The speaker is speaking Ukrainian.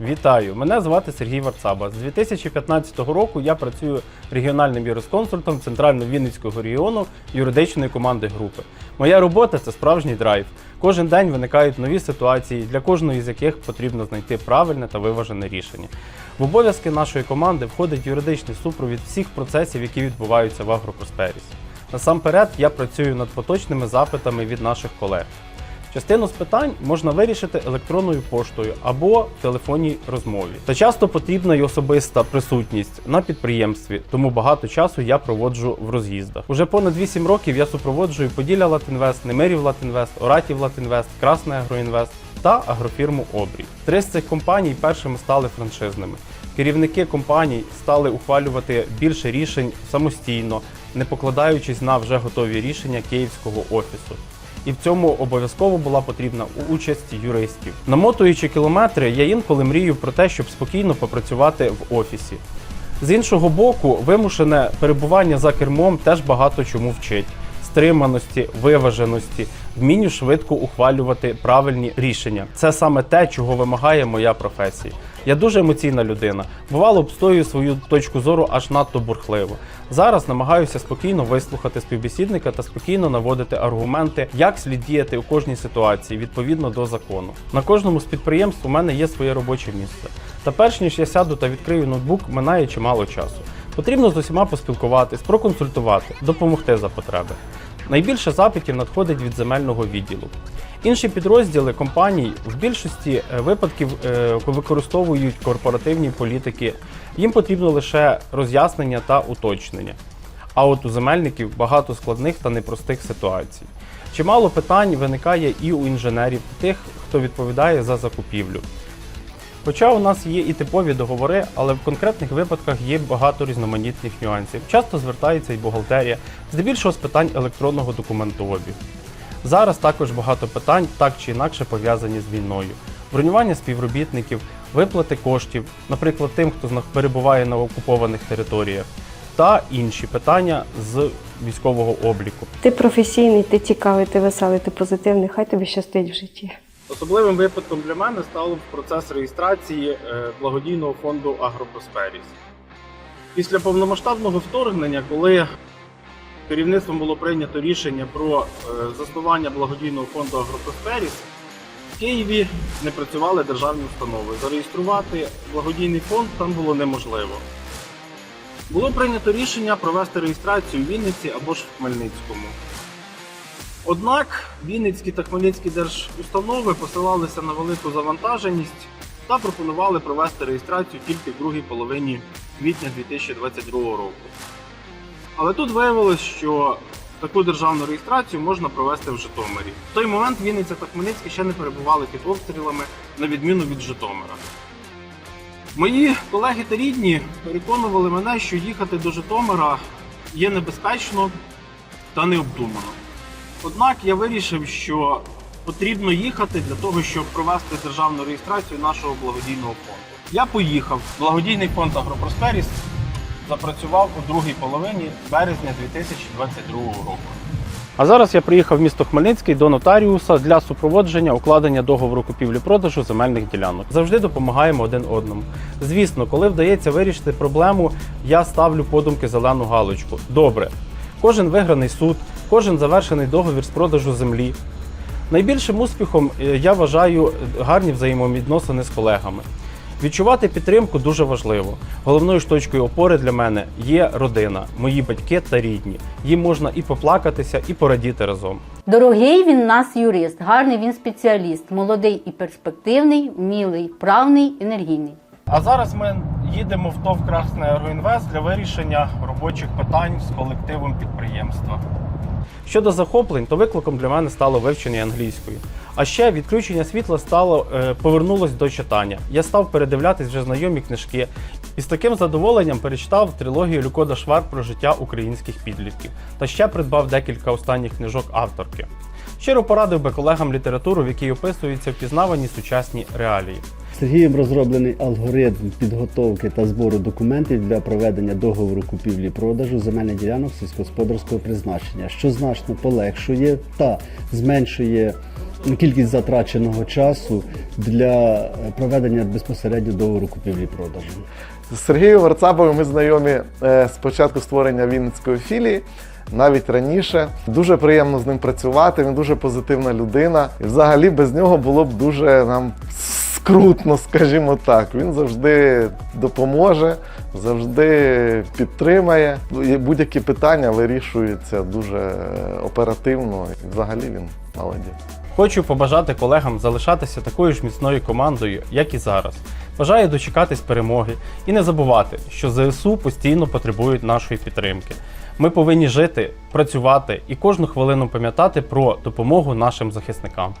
Вітаю! Мене звати Сергій Варцаба. З 2015 року я працюю регіональним юрисконсультом Центрально-Вінницького регіону юридичної команди групи. Моя робота це справжній драйв. Кожен день виникають нові ситуації, для кожної з яких потрібно знайти правильне та виважене рішення. В обов'язки нашої команди входить юридичний супровід всіх процесів, які відбуваються в Агропросперіс. Насамперед, я працюю над поточними запитами від наших колег. Частину з питань можна вирішити електронною поштою або в телефонній розмові. Та часто потрібна й особиста присутність на підприємстві, тому багато часу я проводжу в роз'їздах. Уже понад 8 років я супроводжую Поділля Латинвест, Немирів Латинвест, Оратів Латинвест, Красне Агроінвест та агрофірму Обрій. Три з цих компаній першими стали франшизними. Керівники компаній стали ухвалювати більше рішень самостійно, не покладаючись на вже готові рішення київського офісу і в цьому обов'язково була потрібна участь юристів. Намотуючи кілометри, я інколи мрію про те, щоб спокійно попрацювати в офісі. З іншого боку, вимушене перебування за кермом теж багато чому вчить. Стриманості, виваженості, вмінню швидко ухвалювати правильні рішення. Це саме те, чого вимагає моя професія. Я дуже емоційна людина. Бувало, обстоюю свою точку зору аж надто бурхливо. Зараз намагаюся спокійно вислухати співбесідника та спокійно наводити аргументи, як слід діяти у кожній ситуації відповідно до закону. На кожному з підприємств у мене є своє робоче місце. Та перш ніж я сяду та відкрию ноутбук, минає чимало часу. Потрібно з усіма поспілкуватись, проконсультувати, допомогти за потреби. Найбільше запитів надходить від земельного відділу. Інші підрозділи компаній в більшості е, випадків е, використовують корпоративні політики. Їм потрібно лише роз'яснення та уточнення. А от у земельників багато складних та непростих ситуацій. Чимало питань виникає і у інженерів, тих, хто відповідає за закупівлю. Хоча у нас є і типові договори, але в конкретних випадках є багато різноманітних нюансів. Часто звертається і бухгалтерія, здебільшого з питань електронного документообігу. Зараз також багато питань так чи інакше пов'язані з війною. Бронювання співробітників, виплати коштів, наприклад, тим, хто перебуває на окупованих територіях, та інші питання з військового обліку. Ти професійний, ти цікавий, ти веселий, ти позитивний. Хай тобі щастить в житті. Особливим випадком для мене став процес реєстрації е, благодійного фонду Агропросперіс. Після повномасштабного вторгнення, коли керівництвом було прийнято рішення про е, заснування благодійного фонду Агропросперіс, в Києві не працювали державні установи. Зареєструвати благодійний фонд там було неможливо. Було прийнято рішення провести реєстрацію в Вінниці або ж в Хмельницькому. Однак Вінницькі та Хмельницькі держустанови посилалися на велику завантаженість та пропонували провести реєстрацію тільки в другій половині квітня 2022 року. Але тут виявилось, що таку державну реєстрацію можна провести в Житомирі. В той момент Вінниця та Хмельницький ще не перебували під обстрілами, на відміну від Житомира. Мої колеги та рідні переконували мене, що їхати до Житомира є небезпечно та необдумано. Однак я вирішив, що потрібно їхати для того, щоб провести державну реєстрацію нашого благодійного фонду. Я поїхав. Благодійний фонд Агропросперіс запрацював у другій половині березня 2022 року. А зараз я приїхав в місто Хмельницький до нотаріуса для супроводження укладення договору купівлі-продажу земельних ділянок. Завжди допомагаємо один одному. Звісно, коли вдається вирішити проблему, я ставлю подумки зелену галочку. Добре, кожен виграний суд, кожен завершений договір з продажу землі. Найбільшим успіхом е, я вважаю гарні взаємовідносини з колегами. Відчувати підтримку дуже важливо. Головною ж точкою опори для мене є родина, мої батьки та рідні. Їм можна і поплакатися, і порадіти разом. Дорогий він нас юрист, гарний він спеціаліст, молодий і перспективний, вмілий, правний, енергійний. А зараз ми їдемо в ТОВ Красне Агроінвест для вирішення робочих питань з колективом підприємства. Щодо захоплень, то викликом для мене стало вивчення англійської. А ще відключення світла стало е, повернулось до читання. Я став передивлятись вже знайомі книжки і з таким задоволенням перечитав трилогію Люкода Швар про життя українських підлітків та ще придбав декілька останніх книжок авторки. Щиро порадив би колегам літературу, в якій описуються впізнавані сучасні реалії. Сергієм розроблений алгоритм підготовки та збору документів для проведення договору купівлі-продажу земельних ділянок сільськогосподарського призначення, що значно полегшує та зменшує кількість затраченого часу для е, проведення безпосередньо договору купівлі-продажу. З Сергієм Варцабовим ми знайомі е, з початку створення Вінницької філії. Навіть раніше дуже приємно з ним працювати. Він дуже позитивна людина. І взагалі без нього було б дуже нам скрутно, скажімо так. Він завжди допоможе, завжди підтримає. Будь-які питання вирішуються дуже е, оперативно. Взагалі він молодець. Хочу побажати колегам залишатися такою ж міцною командою, як і зараз. Бажаю дочекатись перемоги і не забувати, що ЗСУ постійно потребують нашої підтримки. Ми повинні жити, працювати і кожну хвилину пам'ятати про допомогу нашим захисникам.